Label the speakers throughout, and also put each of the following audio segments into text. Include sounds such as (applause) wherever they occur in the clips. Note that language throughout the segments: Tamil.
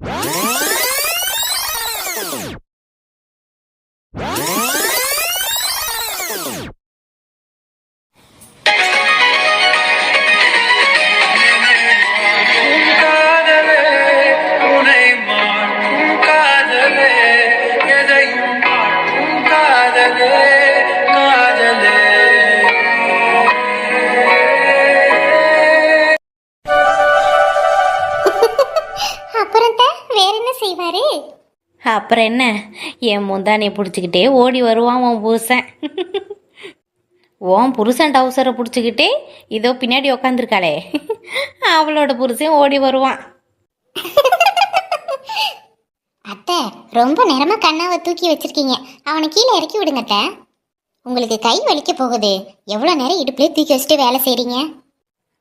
Speaker 1: உன்
Speaker 2: செய்வாரு?
Speaker 3: அப்புறம் என்ன? என் முந்தானியை பிடிச்சிக்கிட்டே ஓடி வருவான் உன் புருஷன். உன் புருஷன் டவுசரை பிடிச்சிக்கிட்டே இதோ பின்னாடி உக்காந்துருக்காளே. அவளோட புருஷன் ஓடி வருவான்.
Speaker 2: அத்தை ரொம்ப நேரமா கண்ணாவை தூக்கி வச்சிருக்கீங்க. அவனை கீழே இறக்கி விடுங்க அத்தை. உங்களுக்கு கை வலிக்க போகுது. எவ்வளோ நேரம் இடுப்புலயே தூக்கி வச்சுட்டு வேலை செய்றீங்க?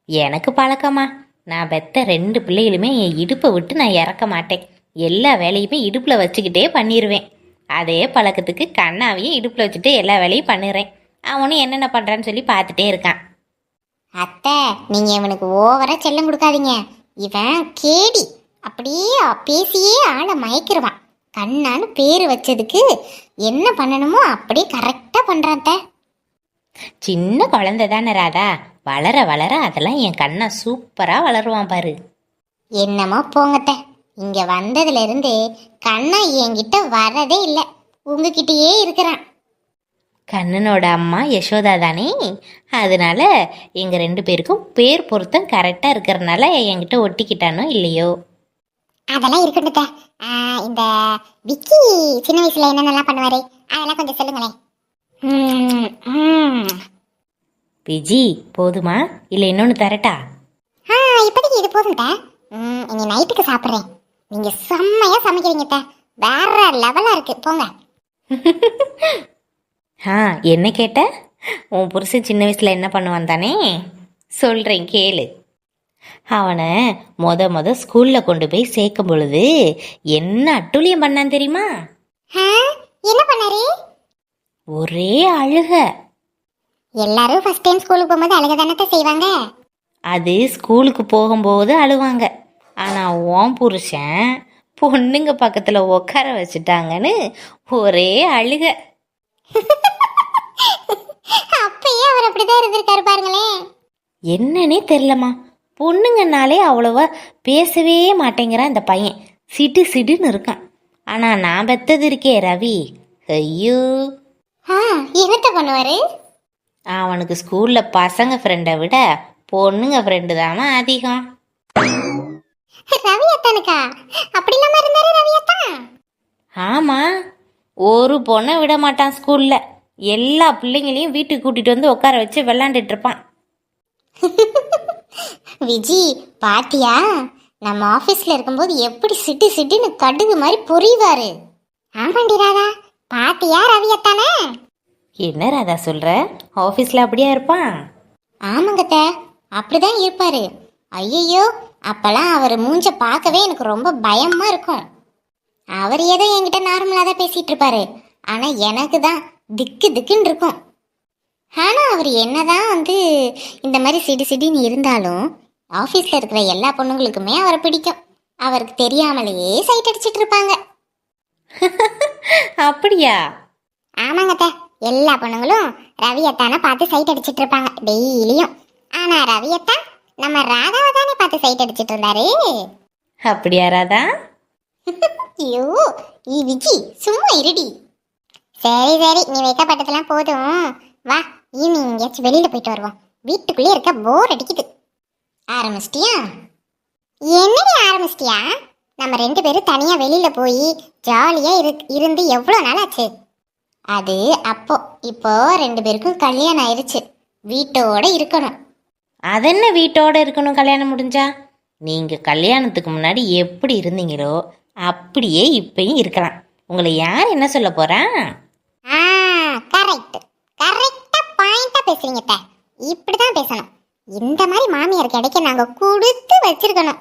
Speaker 3: எனக்கு பழக்கமா. நான் பெத்த ரெண்டு பிள்ளைகளுமே என் இடுப்பை விட்டு நான் இறக்க மாட்டேன். எல்லா வேலையுமே இடுப்பில் வச்சுக்கிட்டே பண்ணிடுவேன் அதே பழக்கத்துக்கு கண்ணாவையும் இடுப்பில் வச்சுட்டு எல்லா வேலையும் பண்ணிடுறேன் அவனும் என்னென்ன பண்ணுறான்னு சொல்லி பார்த்துட்டே இருக்கான்.
Speaker 2: அத்தை நீங்க இவனுக்கு ஓவரா செல்லம் கொடுக்காதீங்க. இவன் கேடி. அப்படியே பேசியே ஆளை மயக்கிருவான். கண்ணான்னு பேர் வச்சதுக்கு என்ன பண்ணணுமோ அப்படியே கரெக்டாக பண்ணுறான் அத்தை.
Speaker 3: சின்ன குழந்தை தானே ராதா. வளர வளர அதெல்லாம் என் கண்ணா சூப்பராக வளருவான் பாரு.
Speaker 2: என்னமோ போங்கத்த இங்க வந்ததுல இருந்து கண்ணா என்கிட்ட வரதே இல்லை. உங்ககிட்டயே இருக்கிறான்.
Speaker 3: கண்ணனோட அம்மா யசோதா தானே? அதனால எங்கள் ரெண்டு பேருக்கும் பேர் பொருத்தம் கரெக்டாக இருக்கிறனால என்கிட்ட ஒட்டிக்கிட்டானோ இல்லையோ?
Speaker 2: அதெல்லாம் இருக்கட்டும் இந்த விக்கி சின்ன வயசுல என்னென்னலாம் பண்ணுவாரு? அதெல்லாம் கொஞ்சம் சொல்லுங்களேன்.
Speaker 3: விஜி போதுமா? இல்லை இன்னொன்று தரட்டா?
Speaker 2: ஆ இப்போதைக்கு இது போதும் அத்தை. ம் இனி நைட்டுக்கு சாப்பிட்றேன். நீங்க செம்மையா சமைக்கிறீங்க. வேற லெவலா இருக்கு. போங்க. (laughs)
Speaker 3: ஆ என்ன கேட்ட? உன் புருஷன் சின்ன வயசில் என்ன பண்ணுவான் தானே? சொல்கிறேன் கேளு. அவனை மொத மொத ஸ்கூலில் கொண்டு போய் சேர்க்கும் பொழுது என்ன அட்டுழியம் பண்ணான் தெரியுமா?
Speaker 2: என்ன பண்ணாரு?
Speaker 3: ஒரே அழுக.
Speaker 2: எல்லாரும் ஃபர்ஸ்ட் டைம் ஸ்கூலுக்கு போகும்போது அழக தானத்தை செய்வாங்க?
Speaker 3: அது ஸ்கூலுக்கு போகும்போது அழுவாங்க. ஆனால் உன் புருஷன் பொண்ணுங்க பக்கத்தில் உட்கார வச்சுட்டாங்கன்னு ஒரே அழுக.
Speaker 2: அப்பயே அவர் அப்படிதான் இருந்திருக்காரு பாருங்களேன்.
Speaker 3: என்னன்னே தெரிலம்மா பொண்ணுங்கனாலே அவ்வளோவா பேசவே மாட்டேங்கிறான் இந்த பையன். சிடு சிடுன்னு இருக்கான். ஆனால் நான் பெத்தது இருக்கே ரவி. ஐயோ.
Speaker 2: ஆ என்னத்த பண்ணுவாரு?
Speaker 3: அவனுக்கு ஸ்கூலில் பசங்க ஃப்ரெண்டை விட பொண்ணுங்க ஃப்ரெண்டு தானே அதிகம்.
Speaker 2: ரவி அத்தானுக்கா அப்படி இல்லாம இருந்தாரு ரவி அத்தான்
Speaker 3: ஆமாம் ஒரு பொண்ணை விட மாட்டான் ஸ்கூலில். எல்லா பிள்ளைங்களையும் வீட்டுக்கு கூட்டிகிட்டு வந்து உட்கார வச்சு விளாண்டுட்டு இருப்பான். (laughs)
Speaker 2: விஜி பாத்தியா? நம்ம ஆபீஸ்ல இருக்கும்போது எப்படி சிட்டு சிட்டுன்னு கடுகு மாதிரி பொரிவாரு. ஆமாண்டி ராதா பாத்தியா ரவி அத்தானே
Speaker 3: என்ன ராதா சொல்கிற ஆஃபீஸில் அப்படியா இருப்பான்?
Speaker 2: ஆமாங்கத்த அப்படிதான் இருப்பாரு. ஐயையோ அப்பெல்லாம் அவர் மூஞ்ச பார்க்கவே எனக்கு ரொம்ப பயமா இருக்கும். அவர் ஏதோ என்கிட்ட நார்மலாக தான் பேசிட்டு இருப்பாரு ஆனா எனக்கு தான் திக்கு திக்குன்னு இருக்கும். ஆனா அவர் என்னதான் வந்து இந்த மாதிரி சிடி சிடின்னு இருந்தாலும் ஆஃபீஸில் இருக்கிற எல்லா பொண்ணுங்களுக்குமே அவரை பிடிக்கும். அவருக்கு தெரியாமலேயே சைட் அடிச்சிட்டு இருப்பாங்க (laughs)
Speaker 3: அப்படியா
Speaker 2: ஆமாங்கத்த எல்லா பொண்ணுங்களும் ரவியத்தான பார்த்து சைட் அடிச்சிட்டு இருப்பாங்க டெய்லியும். ஆனா ரவியத்தான் நம்ம ராதாவை தானே பார்த்து சைட் அடிச்சிட்டு இருந்தாரு?
Speaker 3: அப்படியா ராதா? (laughs)
Speaker 2: ஐயோ ஈ விஜி சும்மா இருடி. சரி சரி நீ வைக்கப்பட்டதெல்லாம் போதும். வா ஈவினிங் எங்கேயாச்சும் வெளியில போயிட்டு வருவோம். வீட்டுக்குள்ளே இருக்க போர் அடிக்குது. ஆரம்பிச்சிட்டியா? என்னடி ஆரம்பிச்சிட்டியா? நம்ம ரெண்டு பேரும் தனியா வெளியில போய் ஜாலியா இரு இருந்து எவ்வளோ நாள் ஆச்சு அது அப்போ இப்போ ரெண்டு பேருக்கும் கல்யாணம் ஆயிருச்சு. வீட்டோட இருக்கணும்.
Speaker 3: அதென்ன வீட்டோட இருக்கணும் கல்யாணம் முடிஞ்சா? நீங்க கல்யாணத்துக்கு முன்னாடி எப்படி இருந்தீங்களோ அப்படியே இப்பயும் இருக்கலாம். உங்களை யார் என்ன சொல்ல போறா?
Speaker 2: ஆ கரெக்ட் கரெக்டா பாயிண்டா பேசுறீங்க அத்தை. இப்படிதான் பேசணும். இந்த மாதிரி மாமியார் கிடைக்க நாங்க கொடுத்து வச்சிருக்கணும்.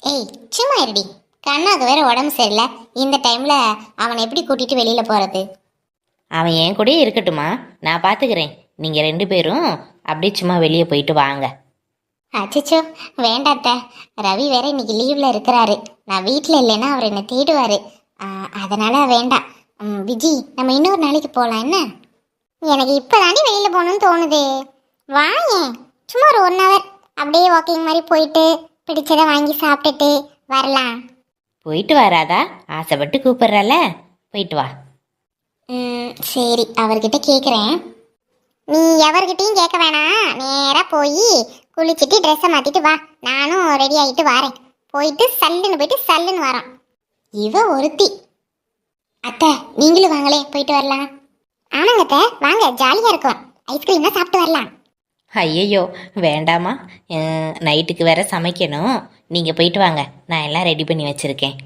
Speaker 2: ஏய் சும்மா இருடி. கண்ணாக்கு வேற உடம்பு சரியில்லை. இந்த டைம்ல அவனை எப்படி கூட்டிட்டு வெளியில போறது?
Speaker 3: அவன் என் கூடயே இருக்கட்டுமா? நான் பாத்துக்கிறேன். நீங்கள் ரெண்டு பேரும் அப்படியே சும்மா வெளியே போயிட்டு வாங்க.
Speaker 2: அச்சச்சோ வேண்டாத்த. ரவி வேற இன்னைக்கு லீவ்ல இருக்கிறாரு. நான் வீட்டில் இல்லைன்னா அவர் என்னை தேடுவாரு. அதனால வேண்டாம். விஜி நம்ம இன்னொரு நாளைக்கு போகலாம் என்ன? எனக்கு இப்போதாண்டி வெளியில் போகணும்னு தோணுது. வாயேன் சும்மா ஒரு ஒன் ஹவர் அப்படியே வாக்கிங் மாதிரி போயிட்டு பிடிச்சதை வாங்கி சாப்பிட்டுட்டு வரலாம்.
Speaker 3: போயிட்டு வராதா? ஆசைப்பட்டு கூப்பிட்றல போயிட்டு வா.
Speaker 2: ம், சரி. அவர்கிட்ட கேட்குறேன் நீ எவர்கிட்டயும் கேட்க வேணாம். நேராக போய் குளிச்சுட்டு ட்ரெஸ்ஸை மாற்றிட்டு வா. நானும் ரெடி ஆகிட்டு வரேன். போயிட்டு சல்லுன்னு போயிட்டு சல்லுன்னு வரோம். இவ ஒருத்தி. அத்தை நீங்களும் வாங்களே போயிட்டு வரலாம். ஆமாங்க அத்தை வாங்க ஜாலியாக இருக்கும். ஐஸ்கிரீம்லாம் சாப்பிட்டு வரலாம்.
Speaker 3: ஐயையோ வேண்டாமா? நைட்டுக்கு வேற சமைக்கணும். நீங்கள் போயிட்டு வாங்க. நான் எல்லாம் ரெடி பண்ணி வச்சுருக்கேன்.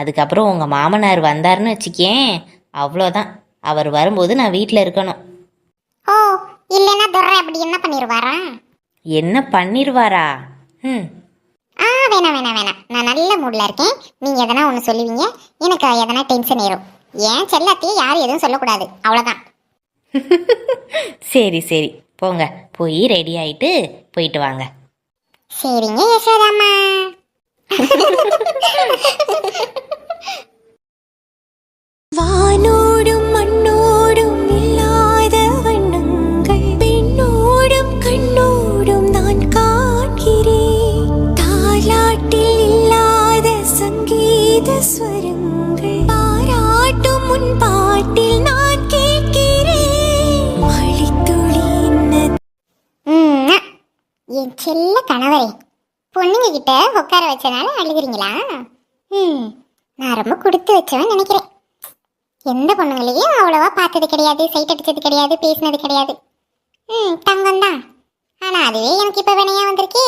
Speaker 3: அதுக்கப்புறம் உங்கள் மாமனார் வந்தாருன்னு வச்சுக்கேன். அவ்வளோதான் அவர் வரும்போது நான் வீட்டில் இருக்கணும்.
Speaker 2: ஓ இல்லைன்னா துறை அப்படி என்ன பண்ணிடுவாரா
Speaker 3: என்ன பண்ணிடுவாரா ம்
Speaker 2: ஆ வேணாம் வேணாம் வேணாம். நான் நல்ல மூடில் இருக்கேன். நீங்கள் எதனா ஒன்று சொல்லுவீங்க. எனக்கு எதனா டென்ஷன் ஏறும். ஏன் செல்லாத்தையே யாரும் எதுவும் சொல்லக்கூடாது. அவ்வளோதான் (laughs)
Speaker 3: சரி சரி. போங்க. போய் ரெடி ஆயிட்டு போயிட்டு வாங்க.
Speaker 2: சரிங்க யசோதாம்மா.
Speaker 4: நினைக்கிறீங்களா
Speaker 2: ம் நான் ரொம்ப கொடுத்து வச்சவன் நினைக்கிறேன். எந்த பொண்ணுங்களையும் அவ்வளோவா பார்த்தது கிடையாது சைட் அடிச்சது கிடையாது பேசினது கிடையாது. ம் தங்கம் தான். ஆனால் அதுவே எனக்கு இப்போ வினையாக வந்திருக்கே.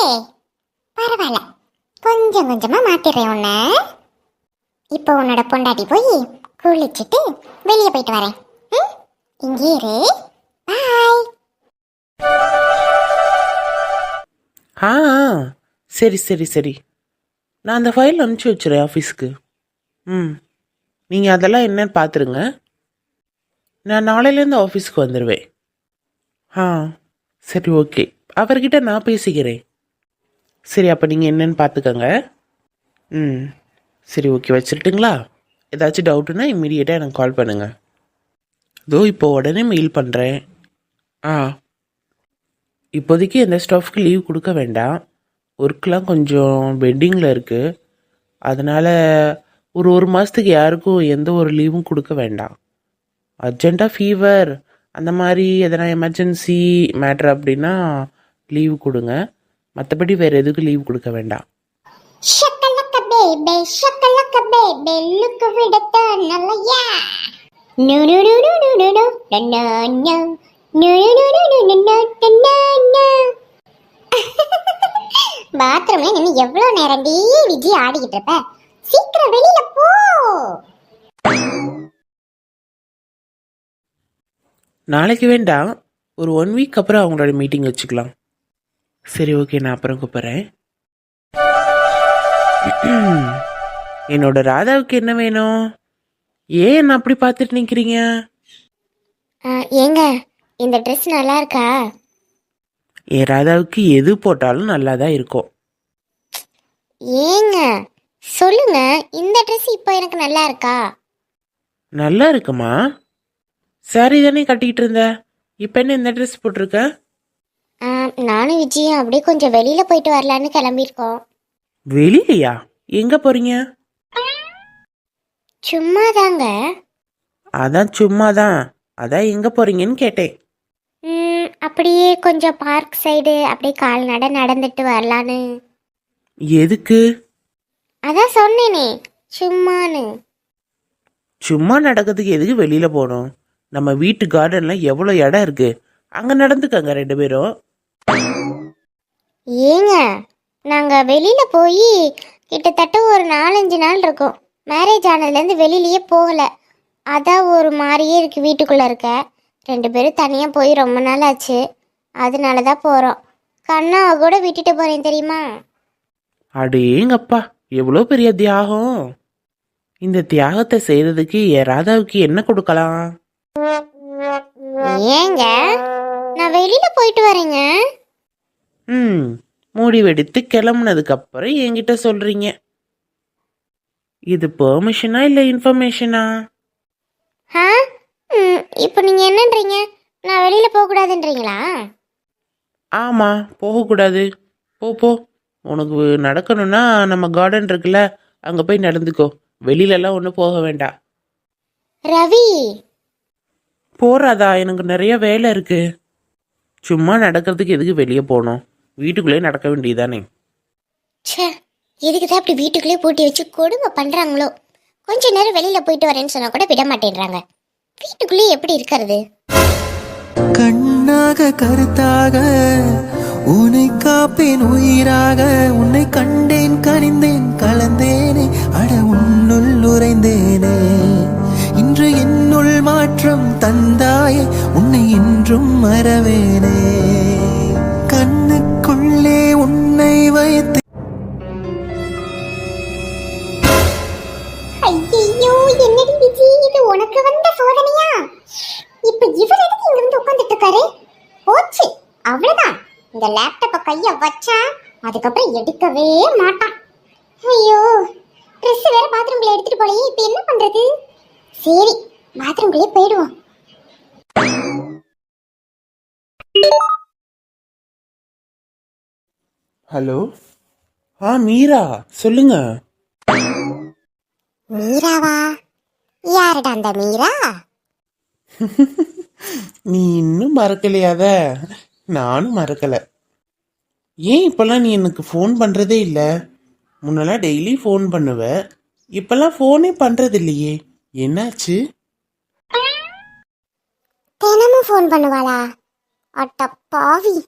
Speaker 2: பரவாயில்ல. கொஞ்சம் கொஞ்சமாக மாற்றிடுறேன் உன்னை. இப்போ உன்னோட பொண்டாட்டி போய் குளிச்சுட்டு வெளியே போயிட்டு வரேன். ம் இங்கே இரு. பாய்.
Speaker 5: ஆ. சரி சரி சரி. நான் அந்த ஃபைல் அனுப்பிச்சி வச்சுறேன் ஆஃபீஸ்க்கு ம். நீங்கள் அதெல்லாம் என்னன்னு பார்த்துருங்க நான் நாளையிலேருந்து ஆஃபீஸ்க்கு வந்துடுவேன் ஆ. சரி ஓகே அவர்கிட்ட நான் பேசிக்கிறேன். சரி அப்போ நீங்கள் என்னன்னு பார்த்துக்கங்க ம். சரி ஓகே வச்சிரட்டுங்களா? ஏதாச்சும் டவுட்டுன்னா இம்மிடியேட்டாக எனக்கு கால் பண்ணுங்கள் இதோ இப்போ உடனே மெயில் பண்ணுறேன் ஆ. இப்போதைக்கு எந்த ஸ்டாஃப்க்கு லீவ் கொடுக்க வேண்டாம். ஒர்க்லாம் கொஞ்சம் பெண்டிங்கில் இருக்குது அதனால் ஒரு ஒரு மாதத்துக்கு யாருக்கும் எந்த ஒரு லீவும் கொடுக்க வேண்டாம் அர்ஜெண்ட்டாக ஃபீவர் அந்த மாதிரி எதனா எமர்ஜென்சி மேட்ரு அப்படின்னா லீவ் கொடுங்க மற்றபடி வேறு எதுக்கும் லீவ் கொடுக்க வேண்டாம்
Speaker 2: ஷக்கலக்க பேபே ஷக்கலக்க பேபே லுக்கு விடத்த நல்லையா நு நு நு நு நு நு நு நு நன்னா நா. பாத்ரூம்ல நின்னு எவ்வளவு நேரம் டீ விஜி ஆடிக்கிட்டு இருப்ப? சீக்கிரம் வெளியில போ.
Speaker 5: நாளைக்கு வேண்டாம் ஒரு ஒன் வீக் அப்புறம் அவங்களோட மீட்டிங் வச்சுக்கலாம். சரி ஓகே நான் அப்புறம் கூப்பிட்றேன். என்னோட ராதாவுக்கு என்ன வேணும்? ஏன் என்ன அப்படி பார்த்துட்டு நிற்கிறீங்க
Speaker 2: ஏங்க இந்த ட்ரெஸ் நல்லா இருக்கா?
Speaker 5: என் ராதாவுக்கு எது போட்டாலும் நல்லா தான் இருக்கும்.
Speaker 2: ஏங்க சொல்லுங்க இந்த ட்ரெஸ் இப்போ எனக்கு நல்லா இருக்கா?
Speaker 5: நல்லா இருக்குமா? சாரி தானே கட்டிக்கிட்டு இருந்த? இப்போ என்ன இந்த ட்ரெஸ் போட்டிருக்க?
Speaker 2: ஆ, நானும் விஜயும் அப்படியே கொஞ்சம் வெளியில போயிட்டு வரலான்னு கிளம்பியிருக்கோம்.
Speaker 5: வெளியிலையா? எங்கே போகிறீங்க
Speaker 2: சும்மா தாங்க
Speaker 5: அதான் சும்மா தான் அதான் எங்கே போகிறீங்கன்னு கேட்டேன்.
Speaker 2: அப்படியே கொஞ்சம் பார்க் சைடு அப்படியே கால்நடை நடந்துட்டு வரலான்னு.
Speaker 5: எதுக்கு?
Speaker 2: அதான் சொன்னேனே சும்மான்னு.
Speaker 5: சும்மா நடக்கிறதுக்கு எதுக்கு வெளியில் போகணும்? நம்ம வீட்டு கார்டனில் எவ்வளோ இடம் இருக்கு? அங்கே நடந்துக்கங்க ரெண்டு பேரும்.
Speaker 2: ஏங்க நாங்க வெளியில போய் கிட்டத்தட்ட ஒரு நாலஞ்சு நாள் இருக்கும். மேரேஜ் ஆனதுலேருந்து வெளியிலயே போகல. அதான் ஒரு மாதிரியே இருக்கு வீட்டுக்குள்ள இருக்க. ரெண்டு பேரும் தனியா போய் ரொம்ப நாள் ஆச்சு. அதனால தான் போறோம். கண்ணாவை கூட விட்டுட்டு போறேன் தெரியுமா?
Speaker 5: அடேங்கப்பா எவ்வளோ பெரிய தியாகம். இந்த தியாகத்தை செய்யறதுக்கு என் ராதாவுக்கு என்ன கொடுக்கலாம்?
Speaker 2: ஏங்க போயிட்டு வரீங்க.
Speaker 5: ம் முடிவெடுத்து கிளம்புனதுக்கு அப்புறம் என்கிட்ட சொல்றீங்க. இது பெர்மிஷனா இல்லை இன்ஃபர்மேஷனா
Speaker 2: ஆ இப்போ நீங்க என்னன்றீங்க? நான் வெளியில போக கூடாதுன்றீங்களா
Speaker 5: ஆமாம் போகக்கூடாது. போ போ. உனக்கு நடக்கணும்னா நம்ம கார்டன் இருக்குல்ல அங்கே போய் நடந்துக்கோ. வெளியிலலாம் ஒன்றும் போக வேண்டாம்.
Speaker 2: ரவி!
Speaker 5: போறாதா? எனக்கு நிறைய வேலை இருக்கு. சும்மா நடக்கிறதுக்கு எதுக்கு வெளியே போகணும்? வீட்டுக்குள்ளே நடக்க வேண்டியதானே
Speaker 2: ச்சே எதுக்கு தான் இப்படி வீட்டுக்குள்ளே பூட்டி வச்சு கொடுமை பண்றாங்களோ? கொஞ்ச நேரம் வெளியில போயிட்டு வரேன்னு சொன்னா கூட விட மாட்டேன்றாங்க. வீட்டுக்குள்ளே எப்படி இருக்கிறது?
Speaker 6: கண்ணாக கருத்தாக உன்னை காப்பேன் உயிராக உன்னை கண்டேன் கனிந்தேன் கலந்தேனே. அட உன்னுள் உறைந்தேனே. இன்று என்னுள் மாற்றம் தந்தாயே உன்னை இன்றும் மறவேனே.
Speaker 2: இந்த லேப்டாப்ப கைய வச்சா அதுக்கப்புறம் எடுக்கவே மாட்டான். ஐயோ ட்ரெஸ் வேற பாத்ரூம்ல எடுத்துட்டு போலயே இப்ப என்ன பண்றது? சரி பாத்ரூம்குள்ளே போயிடுவோம்.
Speaker 5: ஹலோ ஆ மீரா சொல்லுங்க.
Speaker 2: மீராவா? யாருடா அந்த மீரா? (laughs)
Speaker 5: நீ இன்னும் மறக்கலையாத. நானும் மறக்கல. ஏன் இப்பெல்லாம் நீ எனக்கு ஃபோன் பண்றதே இல்லை? முன்னெல்லாம் டெய்லி ஃபோன் பண்ணுவ. இப்பெல்லாம் ஃபோனே பண்றது இல்லையே. என்னாச்சு?
Speaker 2: தினமும் ஃபோன் பண்ணுவாளா? அட்ட பாவி.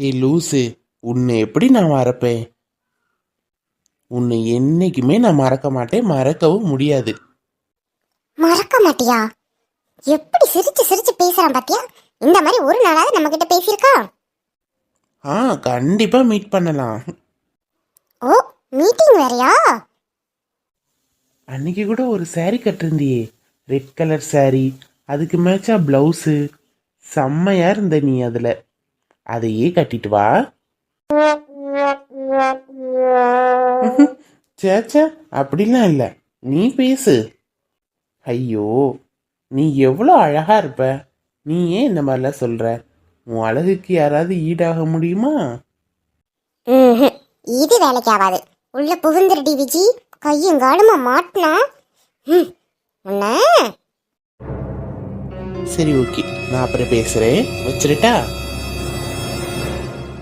Speaker 5: ஏ லூசு உன்னை எப்படி நான் மறப்பேன்? உன்னை என்னைக்குமே நான் மறக்க மாட்டேன். மறக்கவும் முடியாது.
Speaker 2: மறக்க மாட்டியா? எப்படி சிரிச்சு சிரிச்சு பேசுறான் பாத்தியா? இந்த மாதிரி ஒரு நாளாவது நம்ம கிட்ட பேசியிருக்கா?
Speaker 5: ஆ கண்டிப்பா மீட் பண்ணலாம்.
Speaker 2: ஓ மீட்டிங் வேறயா?
Speaker 5: அன்னைக்கு கூட ஒரு saree கட்டிருந்தியே. ரெட் கலர் saree அதுக்கு மேட்சா பிளவுஸு செம்மையா இருந்த நீ அதுல. அதையே கட்டிட்டு வா. சேச்சா அப்படிலாம் இல்லை. நீ பேசு. ஐயோ நீ எவ்வளோ அழகா இருப்ப. நீ ஏன் இந்த மாதிரிலாம் சொல்ற? உன் அழகுக்கு யாராவது ஈடாக முடியுமா?
Speaker 2: ம்ஹும். இது வேலைக்கு ஆகாது உள்ள புகுந்துருடி விஜி. கையும் காலுமா மாட்டினா? ம், உன்ன?
Speaker 5: சரி ஓகே. நான் அப்புறம் பேசுறேன். வச்சிருட்டா?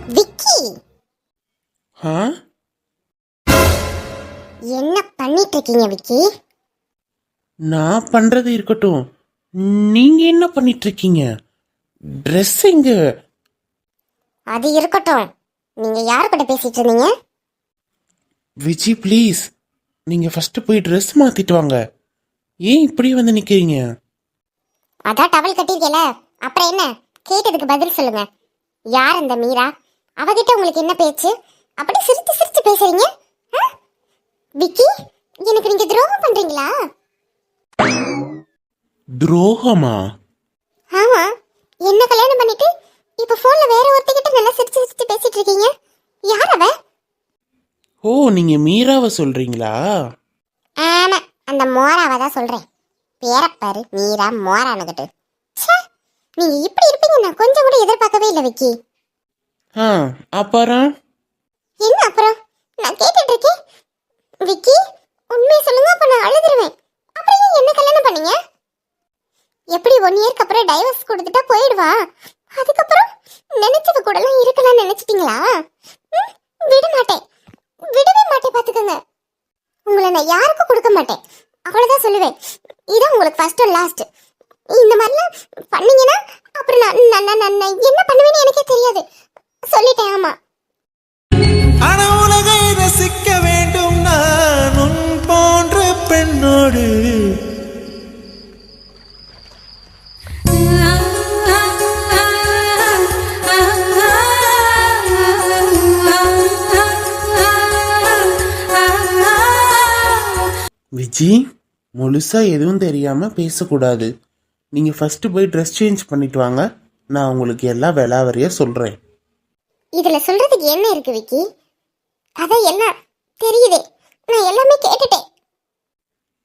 Speaker 2: விக்கி!
Speaker 5: ஆ?
Speaker 2: என்ன பண்ணிட்டு இருக்கீங்க விக்கி?
Speaker 5: நான் பண்றது இருக்கட்டும். நீங்க என்ன பண்ணிட்டு இருக்கீங்க ட்ரெஸ் எங்க?
Speaker 2: அது இருக்கட்டும். நீங்க யார் கூட பேசிட்டு இருந்தீங்க
Speaker 5: விஜி ப்ளீஸ் நீங்க ஃபர்ஸ்ட் போய் ட்ரெஸ் மாத்திட்டு வாங்க. ஏன் இப்படி வந்து நிக்கிறீங்க?
Speaker 2: அதான் டவல் கட்டிருக்கேல அப்புறம் என்ன? கேட்டதுக்கு பதில் சொல்லுங்க. யார் அந்த மீரா? அவகிட்ட உங்களுக்கு என்ன பேச்சு? அப்படி சிரிச்சு சிரிச்சு பேசுறீங்க? விக்கி எனக்கு நீங்க துரோகம் பண்றீங்களா?
Speaker 5: துரோகமா?
Speaker 2: ஆமா. என்ன கல்யாணம் பண்ணிட்டு இப்ப போன்ல வேற ஒருத்தகிட்ட நல்லா சிரிச்சு சிரிச்சு பேசிட்டு இருக்கீங்க? யார் அவ?
Speaker 5: ஓ நீங்க மீராவை சொல்றீங்களா?
Speaker 2: ஆமா. அந்த மோராவை தான் சொல்றேன். பேரப்பாரு மீரா மோரானுகிட்டு நீங்க இப்படி இருப்பீங்க நான் கொஞ்சம் கூட எதிர்பார்க்கவே இல்லை விக்கி.
Speaker 5: ஆ அப்புறம்?
Speaker 2: என்ன அப்புறம்? நான் கேட்டுட்டு இருக்கேன். விக்கி உண்மையை சொல்லுங்க அப்ப நான் அழுதுருவேன். அப்புறம் ஏன் என்ன கல்யாணம் பண்ணீங்க? எப்படி ஒன் இயர்க்கு அப்புறம் டைவர்ஸ் கொடுத்துட்டா போயிடுவா? அதுக்கப்புறம் நினைச்சது கூடலாம் இருக்கலாம் நினைச்சிட்டீங்களா? விட மாட்டேன். விடவே மாட்டேன் பாத்துக்கோங்க உங்களை நான் யாருக்கும் கொடுக்க மாட்டேன். அவ்வளவுதான் சொல்லுவேன். இதான் உங்களுக்கு ஃபர்ஸ்ட் அண்ட் லாஸ்ட் இந்த மாதிரிலாம் பண்ணீங்கன்னா அப்புறம் நான் நான் நான் என்ன பண்ணுவேன்னு எனக்கே தெரியாது. சொல்லிட்டேன் ஆமா.
Speaker 6: அன உலகை ரசிக்க வேண்டும் நான்.
Speaker 5: விஜி முழுசா எதுவும் தெரியாம பேசக்கூடாது. நீங்க ஃபர்ஸ்ட் போய் ட்ரெஸ் சேஞ்ச் பண்ணிட்டு வாங்க. நான் உங்களுக்கு எல்லாம் விலாவரியா சொல்றேன்.
Speaker 1: இதுல சொல்றதுக்கு என்ன இருக்கு விக்கி? கதை எல்லாம் தெரியுதே. நான் எல்லாமே கேட்டுட்டேன்.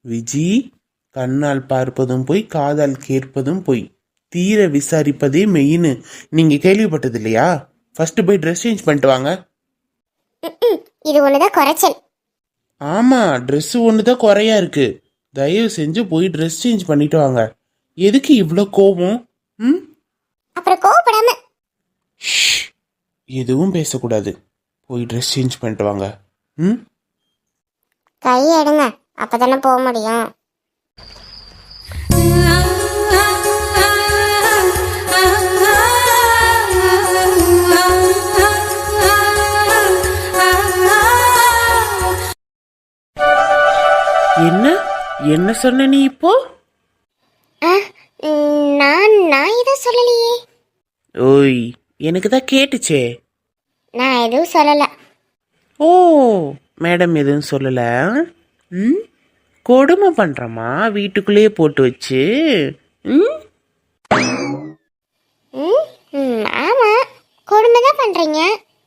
Speaker 5: விஜி கண்ணால் பார்ப்பதும் போய் காதால் கேட்பதும் போய். தீர விசாரிப்பதே மெயின். நீங்க கேள்விப்பட்டது இல்லையா ஃபர்ஸ்ட் போய் ட்ரெஸ் சேஞ்ச் பண்ணிட்டு வாங்க.
Speaker 1: இது ஒண்ணுதான் குறைச்சல்.
Speaker 5: ஆமா Dress ஒன்று தான் குறையா இருக்கு. தயவு செஞ்சு போய் ட்ரெஸ் சேஞ்ச் பண்ணிட்டு வாங்க. எதுக்கு இவ்வளோ கோபம்? ம்?
Speaker 1: அப்புறம் கோவப்படாம.
Speaker 5: ஷ். எதுவும் பேசக்கூடாது. போய் ட்ரெஸ் சேஞ்ச் பண்ணிட்டு வாங்க. ம்?
Speaker 1: கை எடுங்க. அப்பதானே போக முடியும்.
Speaker 5: என்ன? என்ன சொன்ன நீ இப்போ?
Speaker 1: நான் நான் எதுவும் சொல்லலையே.
Speaker 5: ஓய் எனக்கு தான் கேட்டுச்சே.
Speaker 1: நான் எதுவும் சொல்லல.
Speaker 5: ஓ மேடம் எதுவும் சொல்லல ம்? கொடுமை பண்றமா வீட்டுக்குள்ளேயே போட்டு வச்சு. ம்
Speaker 1: ம், ஆமா. கொடுமை தான் பண்றீங்க.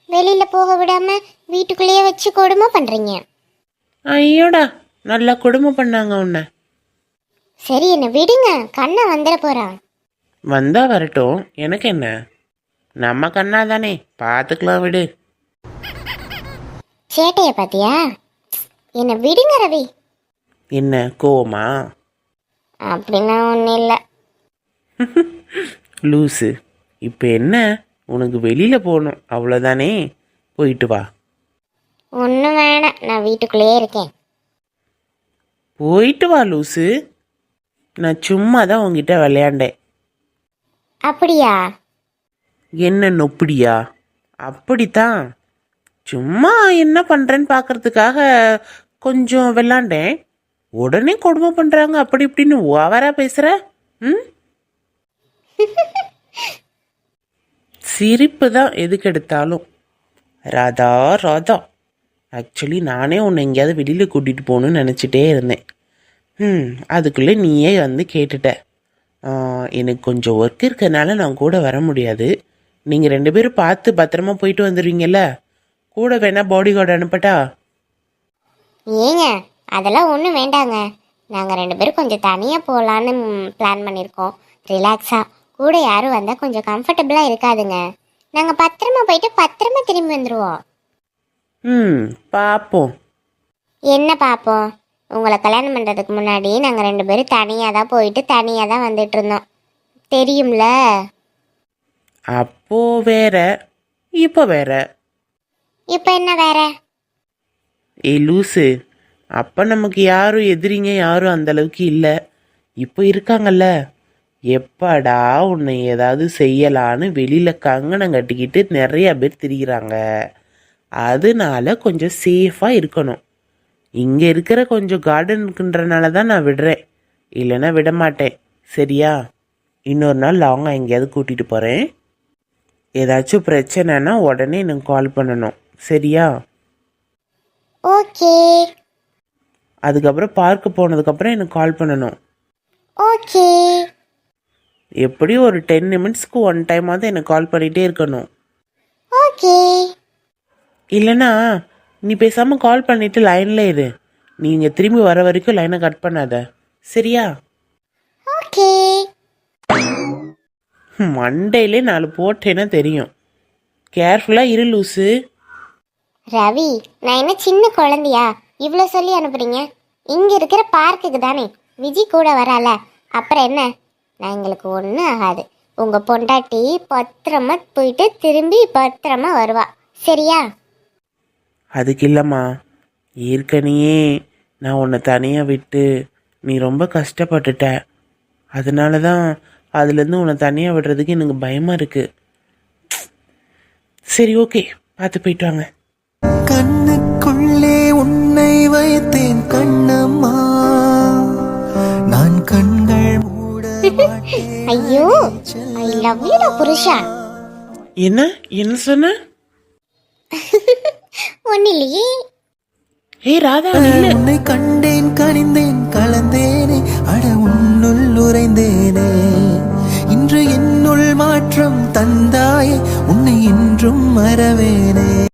Speaker 1: வெளியில போக விடாம வீட்டுக்குள்ளேயே வச்சு கொடுமை பண்றீங்க.
Speaker 5: ஐயோடா நல்லா கொடுமை பண்ணாங்க உன்னை.
Speaker 1: சரி என்ன விடுங்க. கண்ணை வந்துட போறான்
Speaker 5: வந்தா வரட்டும். எனக்கு என்ன? நம்ம கண்ணா தானே. பார்த்துக்கலாம் விடு.
Speaker 1: சேட்டைய பாத்தியா? என்ன விடுங்க ரவி.
Speaker 5: என்ன கோவமா?
Speaker 1: அப்படின்னா ஒன்றும் இல்லை. (laughs)
Speaker 5: லூசு. இப்போ என்ன? உனக்கு வெளியில் போகணும். அவ்வளோதானே போயிட்டு வா.
Speaker 1: ஒன்றும் வேணாம். நான் வீட்டுக்குள்ளேயே இருக்கேன்.
Speaker 5: போயிட்டு வா லூசு. நான் சும்மா தான் உங்ககிட்ட விளையாண்டேன்.
Speaker 1: அப்படியா?
Speaker 5: என்ன நொப்பிடியா? அப்படித்தான். சும்மா என்ன பண்ணுறேன்னு பார்க்கறதுக்காக கொஞ்சம் விளாண்டேன். உடனே கொடுமை பண்ணுறாங்க அப்படி இப்படின்னு ஓவரா பேசுகிற ம்? சிரிப்பு தான் எதுக்கு எடுத்தாலும். ராதா ராதா. ஆக்சுவலி நானே உன்னை எங்கேயாவது வெளியில் கூட்டிகிட்டு போகணும்னு நினச்சிட்டே இருந்தேன். ம் அதுக்குள்ளே நீயே வந்து கேட்டுட்ட. எனக்கு கொஞ்சம் ஒர்க் இருக்கறனால நான் கூட வர முடியாது. நீங்கள் ரெண்டு பேரும் பார்த்து பத்திரமா போயிட்டு வந்துடுவீங்கல்ல? கூட வேணா பாடி கார்டு அனுப்பட்டா?
Speaker 1: ஏங்க அதெல்லாம் ஒன்றும் வேண்டாங்க. நாங்கள் ரெண்டு பேரும் கொஞ்சம் தனியாக போகலான்னு பிளான் பண்ணியிருக்கோம் ரிலாக்ஸாக கூட யாரும் வந்தால் கொஞ்சம் கம்ஃபர்டபுளாக இருக்காதுங்க. நாங்கள் பத்திரமா போயிட்டு பத்திரமா திரும்பி வந்துடுவோம்
Speaker 5: ம் பார்ப்போம்
Speaker 1: என்ன பார்ப்போம் உங்களை கல்யாணம் பண்ணுறதுக்கு முன்னாடி நாங்கள் ரெண்டு பேரும் தனியாக தான் போயிட்டு தனியாக தான் வந்துட்டு இருந்தோம் தெரியும்ல?
Speaker 5: அப்போ வேற இப்போ வேற?
Speaker 1: இப்போ என்ன வேற?
Speaker 5: ஏய் லூசு அப்போ நமக்கு யாரும் எதிரிங்க யாரும் அந்த அளவுக்கு இல்லை. இப்போ இருக்காங்கல்ல. எப்படா உன்னை ஏதாவது செய்யலான்னு வெளியில் கங்கணம் கட்டிக்கிட்டு நிறைய பேர் திரிகிறாங்க அதனால கொஞ்சம் சேஃபாக இருக்கணும். இங்கே இருக்கிற கொஞ்சம் கார்டன் இருக்குன்றனால தான் நான் விடுறேன். இல்லைன்னா விட மாட்டேன் சரியா? இன்னொரு நாள் லாங்காக எங்கேயாவது கூட்டிகிட்டு போகிறேன் ஏதாச்சும் பிரச்சனைனா உடனே எனக்கு கால் பண்ணணும். சரியா?
Speaker 1: ஓகே.
Speaker 5: அதுக்கப்புறம் பார்க்க போனதுக்கப்புறம் எனக்கு கால் பண்ணணும்.
Speaker 1: ஓகே.
Speaker 5: எப்படியும் ஒரு டென் நிமிட்ஸ்க்கு ஒன் டைமாவது எனக்கு கால் பண்ணிகிட்டே இருக்கணும்.
Speaker 1: ஓகே.
Speaker 5: இல்லைனா நீ பேசாமல் கால் பண்ணிவிட்டு லைனில் இரு. நீங்கள் திரும்பி வர வரைக்கும் லைனை கட் பண்ணாத. சரியா?
Speaker 1: ஓகே.
Speaker 5: மண்டையிலே நாலு போட்டேன்னா தெரியும். கேர்ஃபுல்லாக இரு லூசு.
Speaker 1: ரவி நான் என்ன சின்ன குழந்தையா? இவ்வளோ சொல்லி அனுப்புறீங்க? இங்கே இருக்கிற பார்க்குக்கு தானே. விஜி கூட வரால. அப்புறம் என்ன? நான் எங்களுக்கு ஒன்றும் ஆகாது. உங்கள் பொண்டாட்டி பத்திரமா போயிட்டு திரும்பி பத்திரமா வருவா. சரியா?
Speaker 5: அதுக்கு இல்லைம்மா. ஏற்கனவே நான் உன்னை தனியாக விட்டு நீ ரொம்ப கஷ்டப்பட்டுட்ட. அதனால தான் அதுலேருந்து உன்னை தனியாக விடுறதுக்கு எனக்கு பயமாக இருக்குது சரி ஓகே. பார்த்து போயிட்டு வாங்க.
Speaker 6: கண்ணுக்குள்ளே உன்னை வைத்தேன் கண்ணம்மா. நான் கண்கள் மூட
Speaker 1: ஐயோ ஐ லவ் யூ புருஷா.
Speaker 5: என்ன? என்ன சொன்ன?
Speaker 1: இல்லையே
Speaker 5: ஏய் ராதா
Speaker 6: உன்னை கண்டேன் கனிந்தேன் கலந்தேனே. அட உன்னுள் உறைந்தேனே. இன்று என்னுள் மாற்ற மாற்றம் தந்தாயே உன்னை இன்றும் மறவேனே.